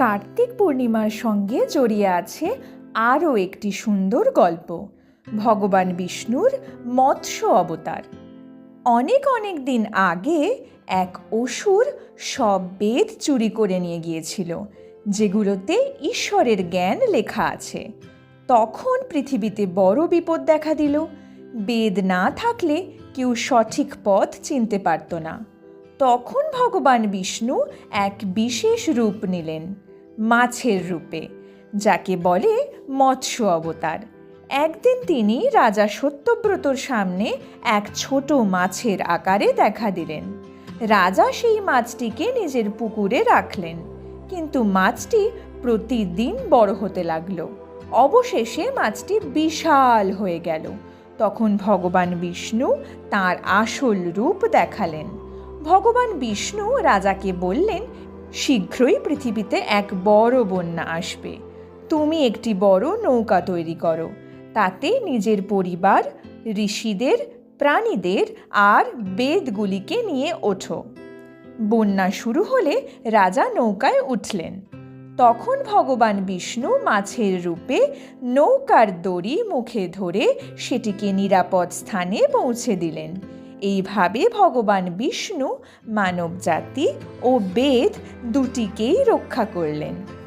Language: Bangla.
কার্তিক পূর্ণিমার সঙ্গে জড়িয়ে আছে আরও একটি সুন্দর গল্প, ভগবান বিষ্ণুর মৎস্য অবতার। অনেক অনেক দিন আগে এক অসুর সব বেদ চুরি করে নিয়ে গিয়েছিল, যেগুলোতে ঈশ্বরের জ্ঞান লেখা আছে। তখন পৃথিবীতে বড় বিপদ দেখা দিল, বেদ না থাকলে কেউ সঠিক পথ চিনতে পারত না। তখন ভগবান বিষ্ণু এক বিশেষ রূপ নিলেন মাছের রূপে, যাকে বলে মৎস্য অবতার। একদিন তিনি রাজা সত্যব্রতর সামনে এক ছোট মাছের আকারে দেখা দিলেন। রাজা সেই মাছটিকে নিজের পুকুরে রাখলেন, কিন্তু মাছটি প্রতিদিন বড় হতে লাগল। অবশেষে মাছটি বিশাল হয়ে গেল। তখন ভগবান বিষ্ণু তার আসল রূপ দেখালেন। ভগবান বিষ্ণু রাজাকে বললেন শীঘ্রই পৃথিবীতে এক বড় বন্যা আসবে। তুমি একটি বড় নৌকা তৈরি করো। তাতে নিজের পরিবার, ঋষিদের, প্রাণীদের আর বেদগুলিকে নিয়ে ওঠো। বন্যা শুরু হলে রাজা নৌকায় উঠলেন। তখন ভগবান বিষ্ণু মাছের রূপে নৌকার দড়ি মুখে ধরে সেটিকে নিরাপদ স্থানে পৌঁছে দিলেন। এইভাবে ভগবান বিষ্ণু মানবজাতি ও বেদ দুটিকেই রক্ষা করলেন।